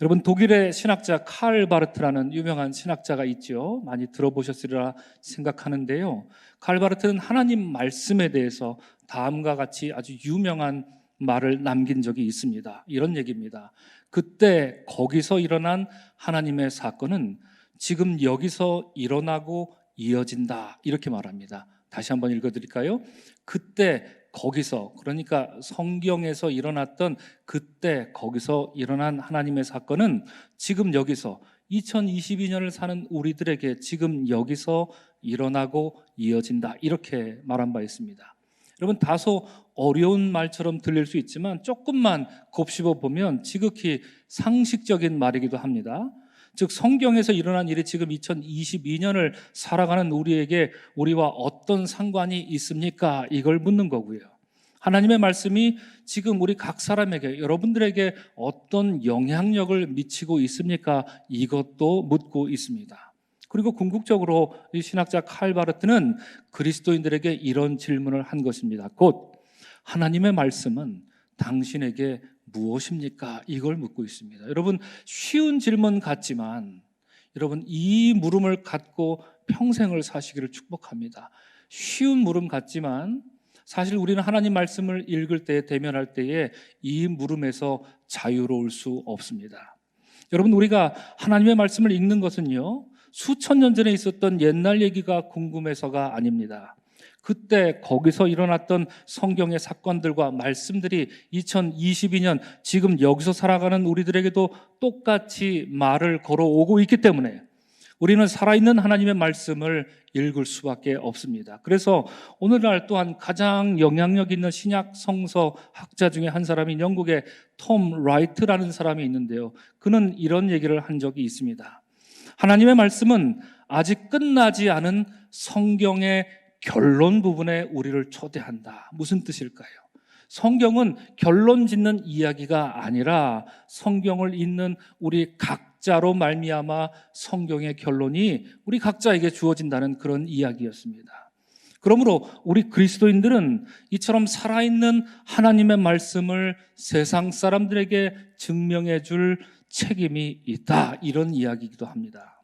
여러분 독일의 신학자 칼 바르트라는 유명한 신학자가 있죠. 많이 들어보셨으리라 생각하는데요. 칼 바르트는 하나님 말씀에 대해서 다음과 같이 아주 유명한 말을 남긴 적이 있습니다. 이런 얘기입니다. 그때 거기서 일어난 하나님의 사건은 지금 여기서 일어나고 이어진다. 이렇게 말합니다. 다시 한번 읽어 드릴까요? 그때 거기서 그러니까 성경에서 일어났던 그때 거기서 일어난 하나님의 사건은 지금 여기서 2022년을 사는 우리들에게 지금 여기서 일어나고 이어진다. 이렇게 말한 바 있습니다. 여러분 다소 어려운 말처럼 들릴 수 있지만 조금만 곱씹어 보면 지극히 상식적인 말이기도 합니다. 즉 성경에서 일어난 일이 지금 2022년을 살아가는 우리에게 우리와 어떤 상관이 있습니까? 이걸 묻는 거고요. 하나님의 말씀이 지금 우리 각 사람에게 여러분들에게 어떤 영향력을 미치고 있습니까? 이것도 묻고 있습니다. 그리고 궁극적으로 이 신학자 칼바르트는 그리스도인들에게 이런 질문을 한 것입니다. 곧 하나님의 말씀은 당신에게 무엇입니까? 이걸 묻고 있습니다. 여러분 쉬운 질문 같지만 여러분 이 물음을 갖고 평생을 사시기를 축복합니다. 쉬운 물음 같지만 사실 우리는 하나님 말씀을 읽을 때 대면할 때에 이 물음에서 자유로울 수 없습니다. 여러분 우리가 하나님의 말씀을 읽는 것은요 수천 년 전에 있었던 옛날 얘기가 궁금해서가 아닙니다. 그때 거기서 일어났던 성경의 사건들과 말씀들이 2022년 지금 여기서 살아가는 우리들에게도 똑같이 말을 걸어오고 있기 때문에 우리는 살아있는 하나님의 말씀을 읽을 수밖에 없습니다. 그래서 오늘날 또한 가장 영향력 있는 신약 성서 학자 중에 한 사람이 영국의 톰 라이트라는 사람이 있는데요. 그는 이런 얘기를 한 적이 있습니다. 하나님의 말씀은 아직 끝나지 않은 성경의 결론 부분에 우리를 초대한다. 무슨 뜻일까요? 성경은 결론 짓는 이야기가 아니라 성경을 읽는 우리 각자로 말미암아 성경의 결론이 우리 각자에게 주어진다는 그런 이야기였습니다. 그러므로 우리 그리스도인들은 이처럼 살아있는 하나님의 말씀을 세상 사람들에게 증명해 줄 책임이 있다. 이런 이야기이기도 합니다.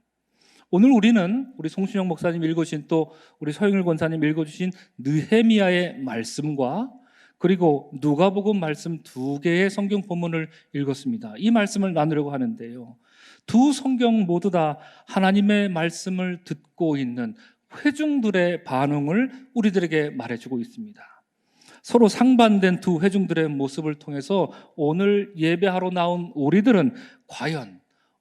오늘 우리는 우리 송신영 목사님 읽으신 또 우리 서영일 권사님 읽어주신 느헤미야의 말씀과 그리고 누가복음 말씀 두 개의 성경 본문을 읽었습니다. 이 말씀을 나누려고 하는데요. 두 성경 모두 다 하나님의 말씀을 듣고 있는 회중들의 반응을 우리들에게 말해주고 있습니다. 서로 상반된 두 회중들의 모습을 통해서 오늘 예배하러 나온 우리들은 과연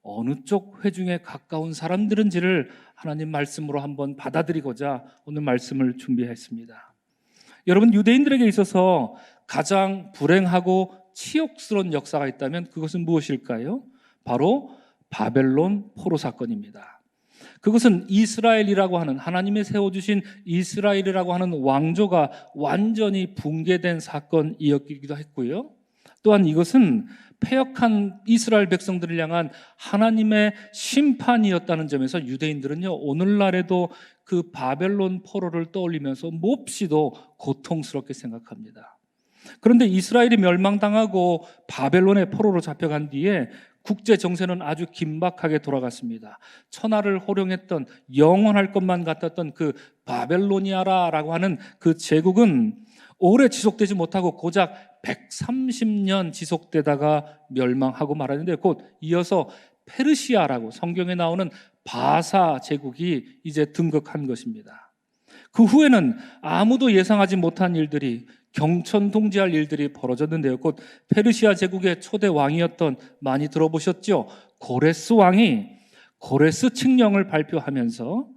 어느 쪽 회중에 가까운 사람들은지를 하나님 말씀으로 한번 받아들이고자 오늘 말씀을 준비했습니다. 여러분 유대인들에게 있어서 가장 불행하고 치욕스러운 역사가 있다면 그것은 무엇일까요? 바로 바벨론 포로 사건입니다. 그것은 이스라엘이라고 하는 하나님의 세워주신 이스라엘이라고 하는 왕조가 완전히 붕괴된 사건이었기도 했고요. 또한 이것은 폐역한 이스라엘 백성들을 향한 하나님의 심판이었다는 점에서 유대인들은요, 오늘날에도 그 바벨론 포로를 떠올리면서 몹시도 고통스럽게 생각합니다. 그런데 이스라엘이 멸망당하고 바벨론의 포로로 잡혀간 뒤에 국제 정세는 아주 긴박하게 돌아갔습니다. 천하를 호령했던 영원할 것만 같았던 그 바벨로니아라라고 하는 그 제국은 오래 지속되지 못하고 고작 130년 지속되다가 멸망하고 말았는데 곧 이어서 페르시아라고 성경에 나오는 바사 제국이 이제 등극한 것입니다. 그 후에는 아무도 예상하지 못한 일들이 경천동지할 일들이 벌어졌는데요. 곧 페르시아 제국의 초대 왕이었던 많이 들어보셨죠? 고레스 왕이 고레스 칙령을 발표하면서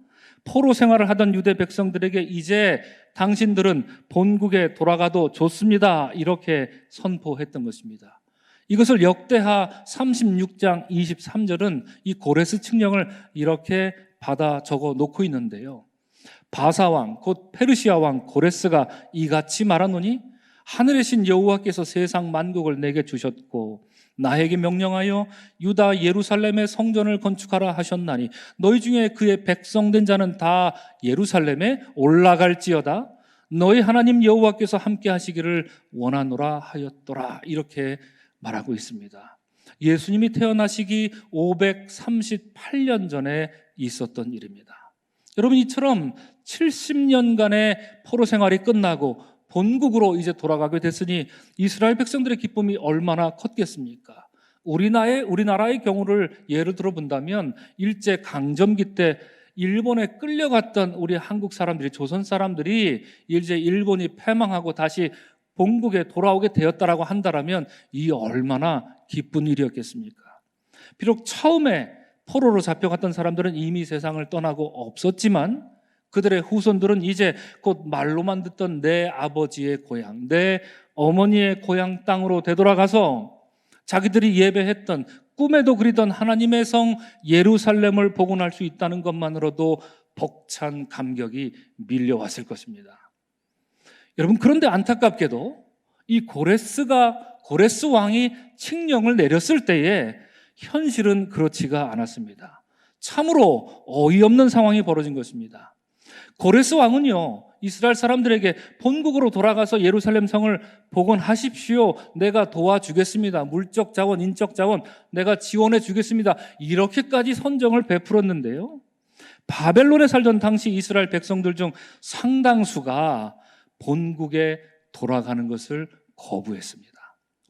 포로 생활을 하던 유대 백성들에게 이제 당신들은 본국에 돌아가도 좋습니다. 이렇게 선포했던 것입니다. 이것을 역대하 36장 23절은 이 고레스 칙령을 이렇게 받아 적어 놓고 있는데요. 바사왕, 곧 페르시아 왕 고레스가 이같이 말하노니 하늘의 신 여호와께서 세상 만국을 내게 주셨고 나에게 명령하여 유다 예루살렘의 성전을 건축하라 하셨나니 너희 중에 그의 백성된 자는 다 예루살렘에 올라갈지어다 너희 하나님 여호와께서 함께 하시기를 원하노라 하였더라 이렇게 말하고 있습니다. 예수님이 태어나시기 538년 전에 있었던 일입니다. 여러분 이처럼 70년간의 포로 생활이 끝나고 본국으로 이제 돌아가게 됐으니 이스라엘 백성들의 기쁨이 얼마나 컸겠습니까? 우리나라의 우리나라의 경우를 예를 들어 본다면 일제 강점기 때 일본에 끌려갔던 우리 한국 사람들이 조선 사람들이 이제 일본이 패망하고 다시 본국에 돌아오게 되었다라고 한다라면 이 얼마나 기쁜 일이었겠습니까? 비록 처음에 포로로 잡혀갔던 사람들은 이미 세상을 떠나고 없었지만 그들의 후손들은 이제 곧 말로만 듣던 내 아버지의 고향, 내 어머니의 고향 땅으로 되돌아가서 자기들이 예배했던 꿈에도 그리던 하나님의 성 예루살렘을 복원할 수 있다는 것만으로도 벅찬 감격이 밀려왔을 것입니다. 여러분 그런데 안타깝게도 이 고레스가 고레스 왕이 칙령을 내렸을 때에 현실은 그렇지가 않았습니다. 참으로 어이없는 상황이 벌어진 것입니다. 고레스 왕은요, 이스라엘 사람들에게 본국으로 돌아가서 예루살렘 성을 복원하십시오. 내가 도와주겠습니다. 물적 자원, 인적 자원, 내가 지원해 주겠습니다. 이렇게까지 선정을 베풀었는데요. 바벨론에 살던 당시 이스라엘 백성들 중 상당수가 본국에 돌아가는 것을 거부했습니다.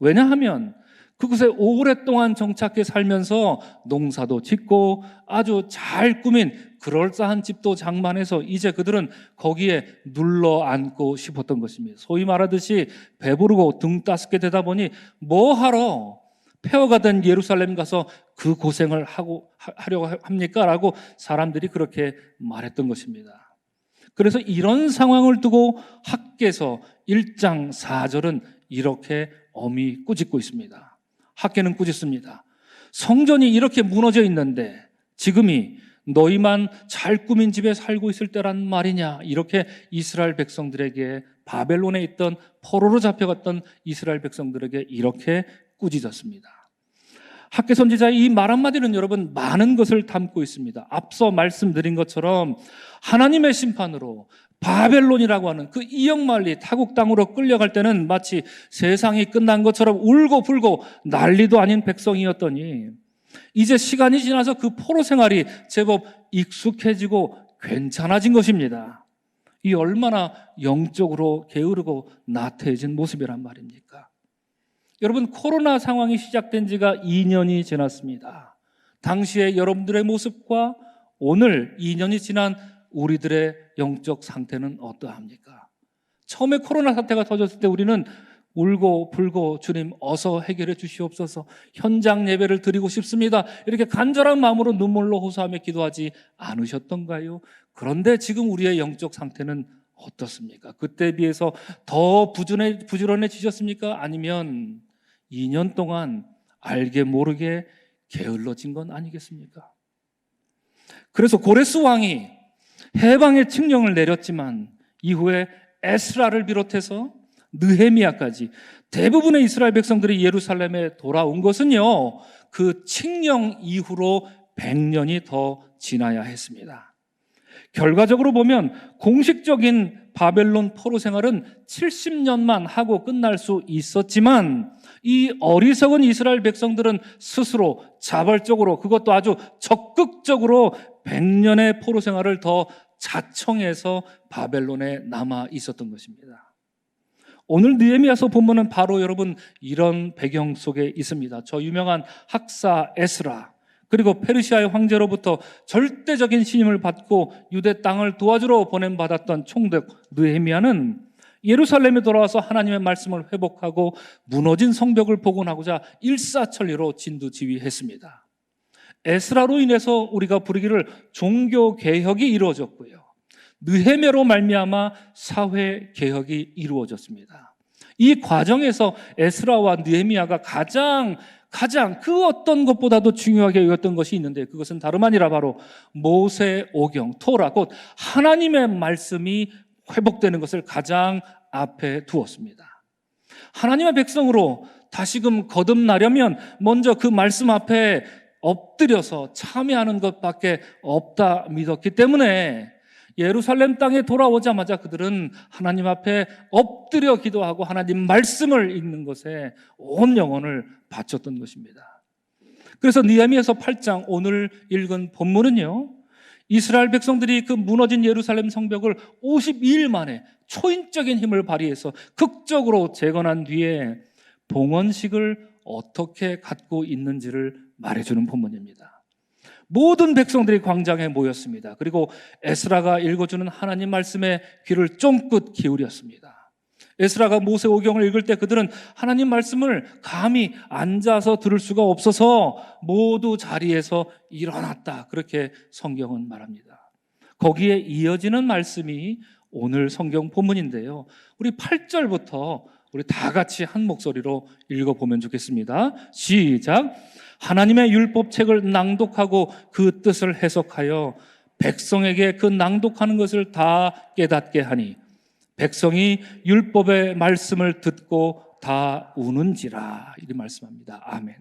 왜냐하면 그곳에 오랫동안 정착해 살면서 농사도 짓고 아주 잘 꾸민 그럴싸한 집도 장만해서 이제 그들은 거기에 눌러 앉고 싶었던 것입니다. 소위 말하듯이 배부르고 등 따숩게 되다 보니 뭐 하러 폐허가 된 예루살렘 가서 그 고생을 하고 하- 하려고 합니까? 라고 사람들이 그렇게 말했던 것입니다. 그래서 이런 상황을 두고 학계서 1장 4절은 이렇게 엄히 꾸짖고 있습니다. 학계는 꾸짖습니다. 성전이 이렇게 무너져 있는데 지금이 너희만 잘 꾸민 집에 살고 있을 때란 말이냐 이렇게 이스라엘 백성들에게 바벨론에 있던 포로로 잡혀갔던 이스라엘 백성들에게 이렇게 꾸짖었습니다. 학계 선지자의 이 말 한마디는 여러분 많은 것을 담고 있습니다. 앞서 말씀드린 것처럼 하나님의 심판으로 바벨론이라고 하는 그 이역만리 타국 땅으로 끌려갈 때는 마치 세상이 끝난 것처럼 울고 불고 난리도 아닌 백성이었더니 이제 시간이 지나서 그 포로 생활이 제법 익숙해지고 괜찮아진 것입니다. 이 얼마나 영적으로 게으르고 나태해진 모습이란 말입니까? 여러분 코로나 상황이 시작된 지가 2년이 지났습니다. 당시의 여러분들의 모습과 오늘 2년이 지난 우리들의 영적 상태는 어떠합니까? 처음에 코로나 사태가 터졌을 때 우리는 울고 불고 주님 어서 해결해 주시옵소서 현장 예배를 드리고 싶습니다. 이렇게 간절한 마음으로 눈물로 호소하며 기도하지 않으셨던가요? 그런데 지금 우리의 영적 상태는 어떻습니까? 그때 비해서 더 부지런해, 부지런해지셨습니까? 아니면 2년 동안 알게 모르게 게을러진 건 아니겠습니까? 그래서 고레스 왕이 해방의 칙령을 내렸지만 이후에 에스라를 비롯해서 느헤미야까지 대부분의 이스라엘 백성들이 예루살렘에 돌아온 것은요 그 칙령 이후로 100년이 더 지나야 했습니다. 결과적으로 보면 공식적인 바벨론 포로 생활은 70년만 하고 끝날 수 있었지만 이 어리석은 이스라엘 백성들은 스스로 자발적으로 그것도 아주 적극적으로 100년의 포로 생활을 더 자청해서 바벨론에 남아 있었던 것입니다. 오늘 느헤미야서 본문은 바로 여러분 이런 배경 속에 있습니다. 저 유명한 학사 에스라 그리고 페르시아의 황제로부터 절대적인 신임을 받고 유대 땅을 도와주러 보냄 받았던 총독 느헤미야는 예루살렘에 돌아와서 하나님의 말씀을 회복하고 무너진 성벽을 복원하고자 일사천리로 진두지휘했습니다. 에스라로 인해서 우리가 부르기를 종교 개혁이 이루어졌고요. 느헤메로 말미암아 사회 개혁이 이루어졌습니다. 이 과정에서 에스라와 느헤미야가 가장 가장 그 어떤 것보다도 중요하게 여겼던 것이 있는데 그것은 다름 아니라 바로 모세 오경 토라 곧 하나님의 말씀이 회복되는 것을 가장 앞에 두었습니다. 하나님의 백성으로 다시금 거듭나려면 먼저 그 말씀 앞에 엎드려서 참여하는 것밖에 없다 믿었기 때문에 예루살렘 땅에 돌아오자마자 그들은 하나님 앞에 엎드려 기도하고 하나님 말씀을 읽는 것에 온 영혼을 바쳤던 것입니다. 그래서 니에미에서 8장 오늘 읽은 본문은요. 이스라엘 백성들이 그 무너진 예루살렘 성벽을 52일 만에 초인적인 힘을 발휘해서 극적으로 재건한 뒤에 봉헌식을 어떻게 갖고 있는지를 말해주는 본문입니다. 모든 백성들이 광장에 모였습니다. 그리고 에스라가 읽어주는 하나님 말씀에 귀를 쫑긋 기울였습니다. 에스라가 모세 오경을 읽을 때 그들은 하나님 말씀을 감히 앉아서 들을 수가 없어서 모두 자리에서 일어났다. 그렇게 성경은 말합니다. 거기에 이어지는 말씀이 오늘 성경 본문인데요. 우리 8절부터 우리 다 같이 한 목소리로 읽어보면 좋겠습니다. 시작. 하나님의 율법책을 낭독하고 그 뜻을 해석하여 백성에게 그 낭독하는 것을 다 깨닫게 하니 백성이 율법의 말씀을 듣고 다 우는지라 이리 말씀합니다. 아멘.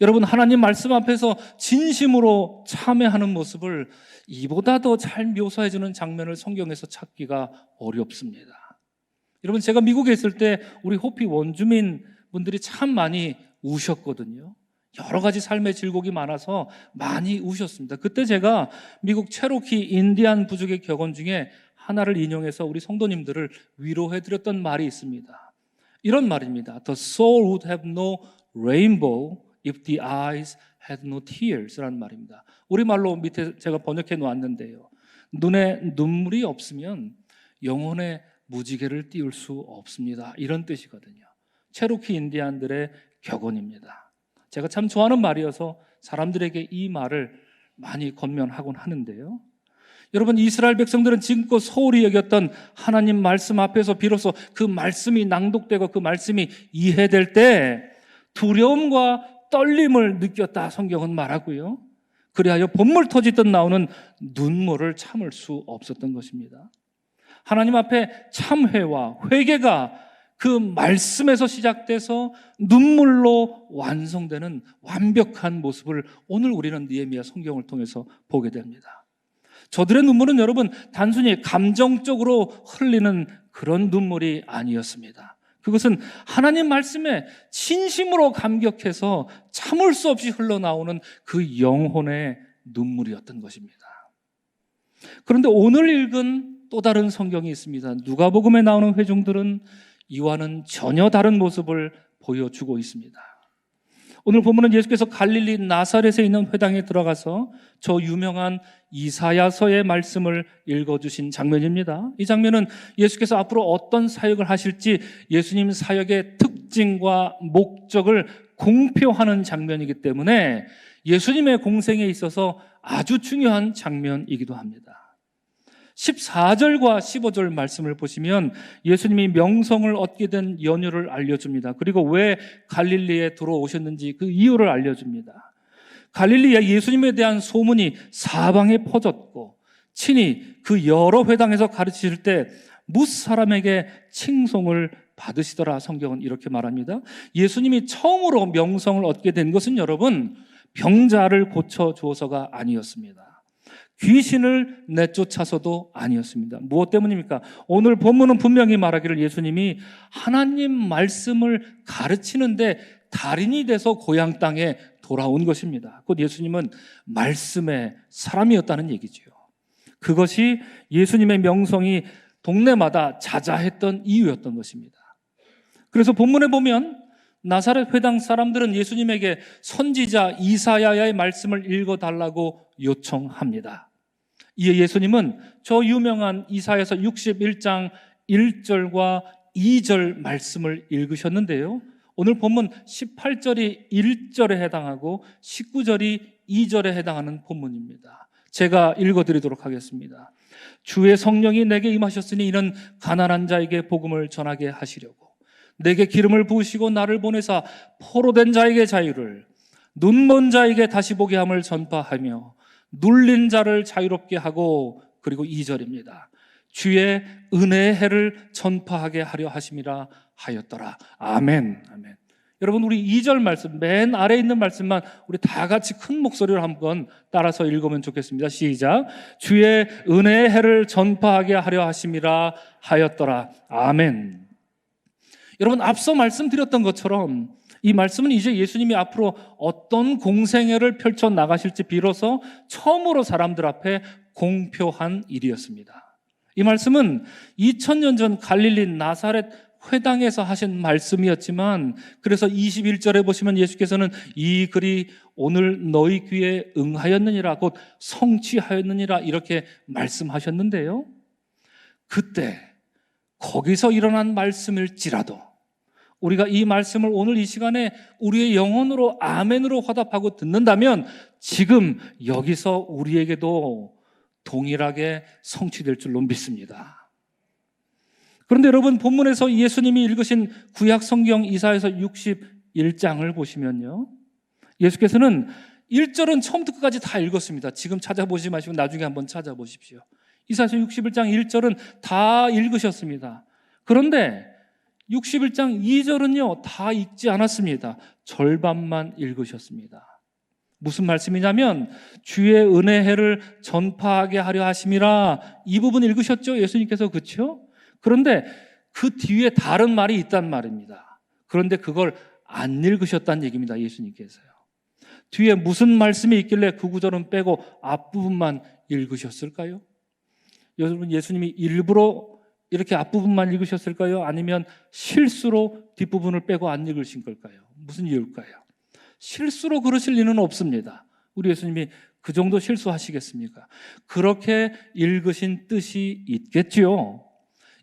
여러분 하나님 말씀 앞에서 진심으로 참회하는 모습을 이보다 더 잘 묘사해 주는 장면을 성경에서 찾기가 어렵습니다. 여러분 제가 미국에 있을 때 우리 호피 원주민 분들이 참 많이 우셨거든요. 여러 가지 삶의 질곡이 많아서 많이 우셨습니다. 그때 제가 미국 체로키 인디안 부족의 격언 중에 하나를 인용해서 우리 성도님들을 위로해 드렸던 말이 있습니다. 이런 말입니다. The soul would have no rainbow if the eyes had no tears 라는 말입니다. 우리말로 밑에 제가 번역해 놓았는데요. 눈에 눈물이 없으면 영혼의 무지개를 띄울 수 없습니다. 이런 뜻이거든요. 체로키 인디안들의 격언입니다. 제가 참 좋아하는 말이어서 사람들에게 이 말을 많이 건면하곤 하는데요. 여러분 이스라엘 백성들은 지금껏 소홀히 여겼던 하나님 말씀 앞에서 비로소 그 말씀이 낭독되고 그 말씀이 이해될 때 두려움과 떨림을 느꼈다 성경은 말하고요. 그리하여 본물 터지듯 나오는 눈물을 참을 수 없었던 것입니다. 하나님 앞에 참회와 회개가 그 말씀에서 시작돼서 눈물로 완성되는 완벽한 모습을 오늘 우리는 니에미야 성경을 통해서 보게 됩니다. 저들의 눈물은 여러분 단순히 감정적으로 흘리는 그런 눈물이 아니었습니다. 그것은 하나님 말씀에 진심으로 감격해서 참을 수 없이 흘러나오는 그 영혼의 눈물이었던 것입니다. 그런데 오늘 읽은 또 다른 성경이 있습니다. 누가복음에 나오는 회중들은 이와는 전혀 다른 모습을 보여주고 있습니다. 오늘 보면은 예수께서 갈릴리 나사렛에 있는 회당에 들어가서 저 유명한 이사야서의 말씀을 읽어주신 장면입니다. 이 장면은 예수께서 앞으로 어떤 사역을 하실지 예수님 사역의 특징과 목적을 공표하는 장면이기 때문에 예수님의 공생에 있어서 아주 중요한 장면이기도 합니다. 14절과 15절 말씀을 보시면 예수님이 명성을 얻게 된 연유를 알려줍니다. 그리고 왜 갈릴리에 들어오셨는지 그 이유를 알려줍니다. 갈릴리에 예수님에 대한 소문이 사방에 퍼졌고 친히 그 여러 회당에서 가르치실 때 무사람에게 칭송을 받으시더라 성경은 이렇게 말합니다. 예수님이 처음으로 명성을 얻게 된 것은 여러분 병자를 고쳐 주어서가 아니었습니다. 귀신을 내쫓아서도 아니었습니다. 무엇 때문입니까? 오늘 본문은 분명히 말하기를 예수님이 하나님 말씀을 가르치는데 달인이 돼서 고향 땅에 돌아온 것입니다. 곧 예수님은 말씀의 사람이었다는 얘기죠. 그것이 예수님의 명성이 동네마다 자자했던 이유였던 것입니다. 그래서 본문에 보면 나사렛 회당 사람들은 예수님에게 선지자 이사야의 말씀을 읽어 달라고 요청합니다. 이에 예수님은 저 유명한 이사에서 61장 1절과 2절 말씀을 읽으셨는데요. 오늘 본문 18절이 1절에 해당하고 19절이 2절에 해당하는 본문입니다. 제가 읽어드리도록 하겠습니다. 주의 성령이 내게 임하셨으니 이는 가난한 자에게 복음을 전하게 하시려고 내게 기름을 부으시고 나를 보내사 포로된 자에게 자유를 눈먼 자에게 다시 보게 함을 전파하며 눌린 자를 자유롭게 하고 그리고 2절입니다. 주의 은혜의 해를 전파하게 하려 하심이라 하였더라. 아멘. 아멘. 여러분 우리 2절 말씀 맨 아래 있는 말씀만 우리 다 같이 큰 목소리로 한번 따라서 읽으면 좋겠습니다. 시작. 주의 은혜의 해를 전파하게 하려 하심이라 하였더라. 아멘. 여러분 앞서 말씀드렸던 것처럼 이 말씀은 이제 예수님이 앞으로 어떤 공생애를 펼쳐 나가실지 비로소 처음으로 사람들 앞에 공표한 일이었습니다. 이 말씀은 2000년 전 갈릴리 나사렛 회당에서 하신 말씀이었지만 그래서 21절에 보시면 예수께서는 이 글이 오늘 너희 귀에 응하였느니라 곧 성취하였느니라 이렇게 말씀하셨는데요. 그때 거기서 일어난 말씀일지라도 우리가 이 말씀을 오늘 이 시간에 우리의 영혼으로 아멘으로 화답하고 듣는다면 지금 여기서 우리에게도 동일하게 성취될 줄로 믿습니다. 그런데 여러분 본문에서 예수님이 읽으신 구약 성경 이사에서 61장을 보시면요. 예수께서는 1절은 처음부터 끝까지 다 읽었습니다. 지금 찾아보지 마시고 나중에 한번 찾아보십시오. 이사에서 61장 1절은 다 읽으셨습니다. 그런데 61장 2절은요, 다 읽지 않았습니다. 절반만 읽으셨습니다. 무슨 말씀이냐면, 주의 은혜 해를 전파하게 하려 하심이라, 이 부분 읽으셨죠? 예수님께서 그쵸? 그런데 그 뒤에 다른 말이 있단 말입니다. 그런데 그걸 안 읽으셨다는 얘기입니다. 예수님께서요. 뒤에 무슨 말씀이 있길래 그 구절은 빼고 앞부분만 읽으셨을까요? 여러분, 예수님이 일부러 이렇게 앞부분만 읽으셨을까요? 아니면 실수로 뒷부분을 빼고 안 읽으신 걸까요? 무슨 이유일까요? 실수로 그러실 리는 없습니다. 우리 예수님이 그 정도 실수하시겠습니까? 그렇게 읽으신 뜻이 있겠지요.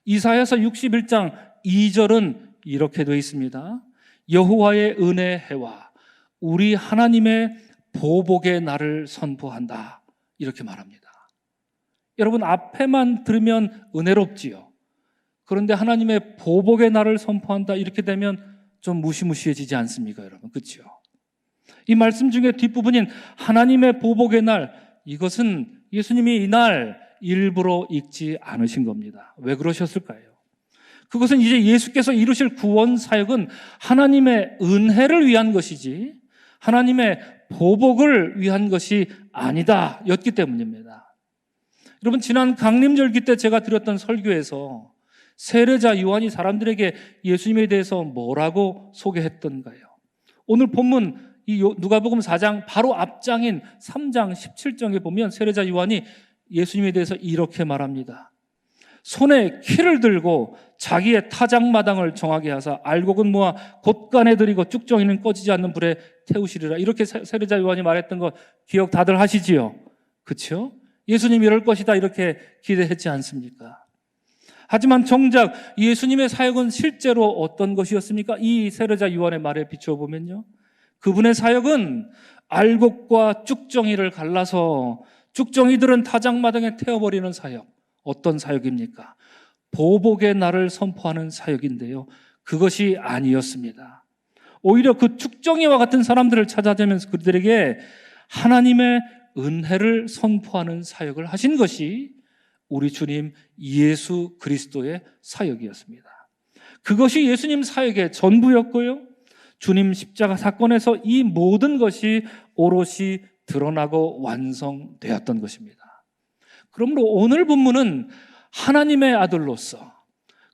이사야서 61장 2절은 이렇게 되어 있습니다. 여호와의 은혜 해와 우리 하나님의 보복의 날을 선포한다. 이렇게 말합니다. 여러분 앞에만 들으면 은혜롭지요. 그런데 하나님의 보복의 날을 선포한다 이렇게 되면 좀 무시무시해지지 않습니까, 여러분? 그렇죠? 이 말씀 중에 뒷부분인 하나님의 보복의 날 이것은 예수님이 이 날 일부러 읽지 않으신 겁니다. 왜 그러셨을까요? 그것은 이제 예수께서 이루실 구원 사역은 하나님의 은혜를 위한 것이지 하나님의 보복을 위한 것이 아니다 였기 때문입니다. 여러분 지난 강림절기 때 제가 드렸던 설교에서 세례자 요한이 사람들에게 예수님에 대해서 뭐라고 소개했던가요? 오늘 본문 이 누가복음 4장 바로 앞장인 3장 17장에 보면 세례자 요한이 예수님에 대해서 이렇게 말합니다. 손에 키를 들고 자기의 타작마당을 정하게 하사 알곡은 모아 곳간에 들이고 쭉정이는 꺼지지 않는 불에 태우시리라. 이렇게 세례자 요한이 말했던 거 기억 다들 하시지요? 그렇죠? 예수님 이럴 것이다 이렇게 기대했지 않습니까? 하지만 정작 예수님의 사역은 실제로 어떤 것이었습니까? 이 세례자 요한의 말에 비추어 보면요. 그분의 사역은 알곡과 쭉정이를 갈라서 쭉정이들은 타작마당에 태워버리는 사역. 어떤 사역입니까? 보복의 날을 선포하는 사역인데요. 그것이 아니었습니다. 오히려 그 축정이와 같은 사람들을 찾아다니면서 그들에게 하나님의 은혜를 선포하는 사역을 하신 것이 우리 주님 예수 그리스도의 사역이었습니다. 그것이 예수님 사역의 전부였고요. 주님 십자가 사건에서 이 모든 것이 오롯이 드러나고 완성되었던 것입니다. 그러므로 오늘 본문은 하나님의 아들로서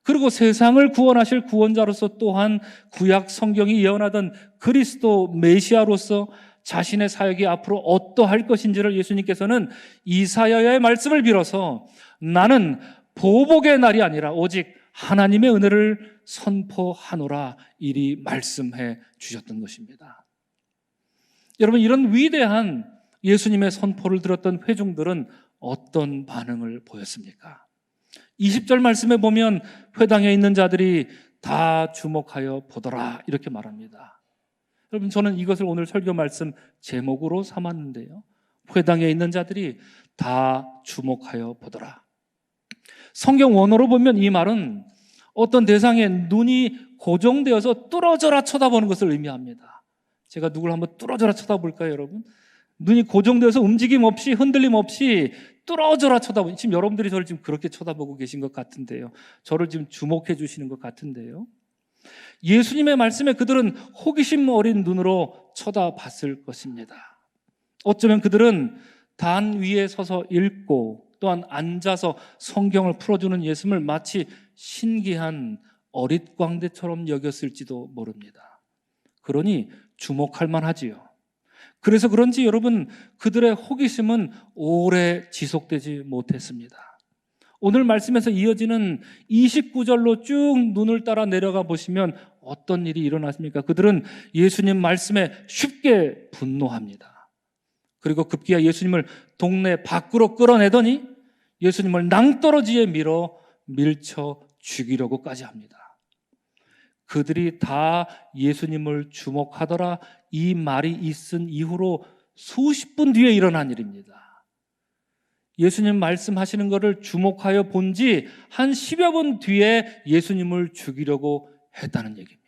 그리고 세상을 구원하실 구원자로서 또한 구약 성경이 예언하던 그리스도 메시아로서 자신의 사역이 앞으로 어떠할 것인지를 예수님께서는 이사야의 말씀을 빌어서 나는 보복의 날이 아니라 오직 하나님의 은혜를 선포하노라 이리 말씀해 주셨던 것입니다. 여러분 이런 위대한 예수님의 선포를 들었던 회중들은 어떤 반응을 보였습니까? 20절 말씀에 보면 회당에 있는 자들이 다 주목하여 보더라 이렇게 말합니다. 여러분 저는 이것을 오늘 설교 말씀 제목으로 삼았는데요. 회당에 있는 자들이 다 주목하여 보더라. 성경 원어로 보면 이 말은 어떤 대상에 눈이 고정되어서 뚫어져라 쳐다보는 것을 의미합니다. 제가 누굴 한번 뚫어져라 쳐다볼까요, 여러분? 눈이 고정되어서 움직임 없이 흔들림 없이 뚫어져라 쳐다보. 지금 여러분들이 저를 지금 그렇게 쳐다보고 계신 것 같은데요. 저를 지금 주목해 주시는 것 같은데요. 예수님의 말씀에 그들은 호기심 어린 눈으로 쳐다봤을 것입니다. 어쩌면 그들은 단 위에 서서 읽고 또한 앉아서 성경을 풀어주는 예수님을 마치 신기한 어릿광대처럼 여겼을지도 모릅니다. 그러니 주목할 만하지요. 그래서 그런지 여러분 그들의 호기심은 오래 지속되지 못했습니다. 오늘 말씀에서 이어지는 29절로 쭉 눈을 따라 내려가 보시면 어떤 일이 일어났습니까? 그들은 예수님 말씀에 쉽게 분노합니다. 그리고 급기야 예수님을 동네 밖으로 끌어내더니 예수님을 낭떠러지에 밀어 밀쳐 죽이려고까지 합니다. 그들이 다 예수님을 주목하더라 이 말이 있은 이후로 수십 분 뒤에 일어난 일입니다. 예수님 말씀하시는 것을 주목하여 본 지 한 10여 분 뒤에 예수님을 죽이려고 했다는 얘기입니다.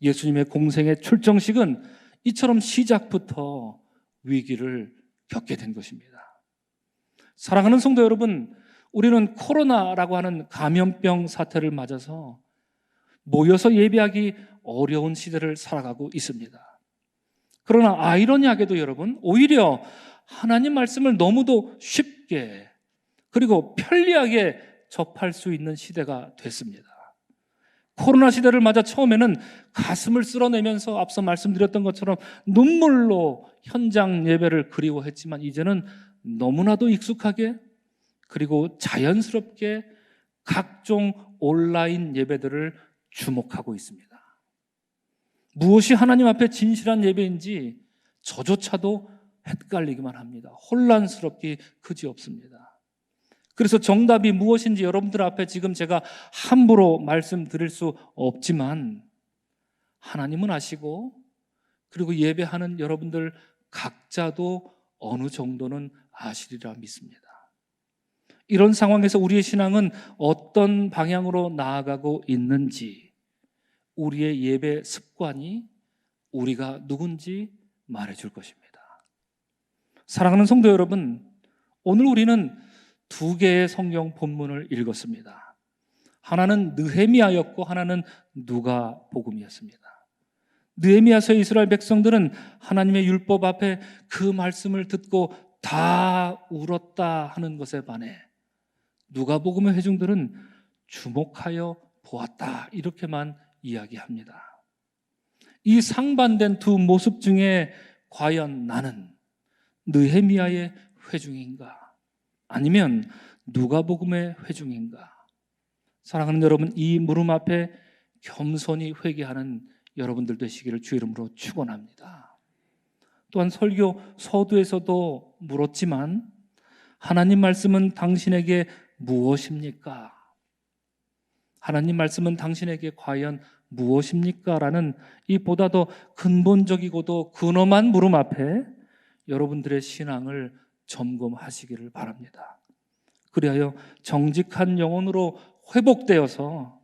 예수님의 공생의 출정식은 이처럼 시작부터 위기를 겪게 된 것입니다. 사랑하는 성도 여러분, 우리는 코로나라고 하는 감염병 사태를 맞아서 모여서 예배하기 어려운 시대를 살아가고 있습니다. 그러나 아이러니하게도 여러분, 오히려 하나님 말씀을 너무도 쉽게 그리고 편리하게 접할 수 있는 시대가 됐습니다. 코로나 시대를 맞아 처음에는 가슴을 쓸어내면서 앞서 말씀드렸던 것처럼 눈물로 현장 예배를 그리워했지만 이제는 너무나도 익숙하게 그리고 자연스럽게 각종 온라인 예배들을 주목하고 있습니다. 무엇이 하나님 앞에 진실한 예배인지 저조차도 헷갈리기만 합니다. 혼란스럽기 그지 없습니다. 그래서 정답이 무엇인지 여러분들 앞에 지금 제가 함부로 말씀드릴 수 없지만 하나님은 아시고 그리고 예배하는 여러분들 각자도 어느 정도는 아시리라 믿습니다. 이런 상황에서 우리의 신앙은 어떤 방향으로 나아가고 있는지 우리의 예배 습관이 우리가 누군지 말해줄 것입니다. 사랑하는 성도 여러분, 오늘 우리는 두 개의 성경 본문을 읽었습니다. 하나는 느헤미야였고 하나는 누가 복음이었습니다. 느헤미야서의 이스라엘 백성들은 하나님의 율법 앞에 그 말씀을 듣고 다 울었다 하는 것에 반해 누가복음의 회중들은 주목하여 보았다 이렇게만 이야기합니다. 이 상반된 두 모습 중에 과연 나는 느헤미야의 회중인가 아니면 누가복음의 회중인가? 사랑하는 여러분 이 물음 앞에 겸손히 회개하는 여러분들 되시기를 주 이름으로 축원합니다. 또한 설교 서두에서도 물었지만 하나님 말씀은 당신에게 무엇입니까? 하나님 말씀은 당신에게 과연 무엇입니까? 라는 이 보다 더 근본적이고도 근엄한 물음 앞에 여러분들의 신앙을 점검하시기를 바랍니다. 그리하여 정직한 영혼으로 회복되어서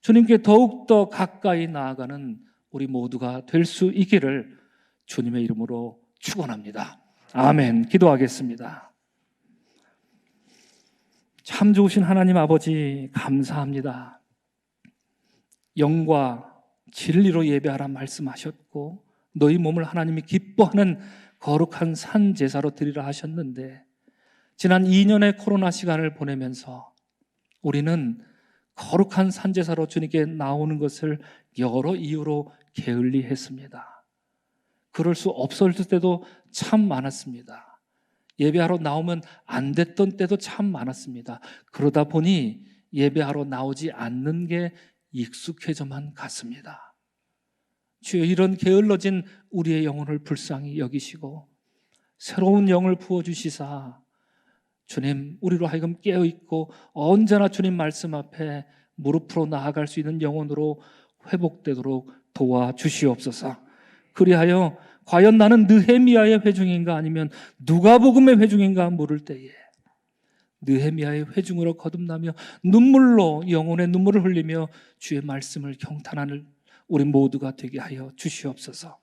주님께 더욱더 가까이 나아가는 우리 모두가 될 수 있기를 주님의 이름으로 축원합니다. 아멘. 기도하겠습니다. 참 좋으신 하나님 아버지 감사합니다. 영과 진리로 예배하라 말씀하셨고 너희 몸을 하나님이 기뻐하는 거룩한 산 제사로 드리라 하셨는데 지난 2년의 코로나 시간을 보내면서 우리는 거룩한 산 제사로 주님께 나오는 것을 여러 이유로 게을리했습니다. 그럴 수 없었을 때도 참 많았습니다. 예배하러 나오면 안 됐던 때도 참 많았습니다. 그러다 보니 예배하러 나오지 않는 게 익숙해져만 갔습니다. 주여 이런 게을러진 우리의 영혼을 불쌍히 여기시고 새로운 영을 부어 주시사 주님 우리로 하여금 깨어 있고 언제나 주님 말씀 앞에 무릎으로 나아갈 수 있는 영혼으로 회복되도록 도와 주시옵소서. 그리하여 과연 나는 느헤미야의 회중인가 아니면 누가복음의 회중인가 물을 때에 느헤미야의 회중으로 거듭나며 눈물로 영혼의 눈물을 흘리며 주의 말씀을 경탄하는 우리 모두가 되게 하여 주시옵소서.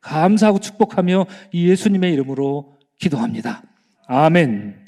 감사하고 축복하며 예수님의 이름으로 기도합니다. 아멘.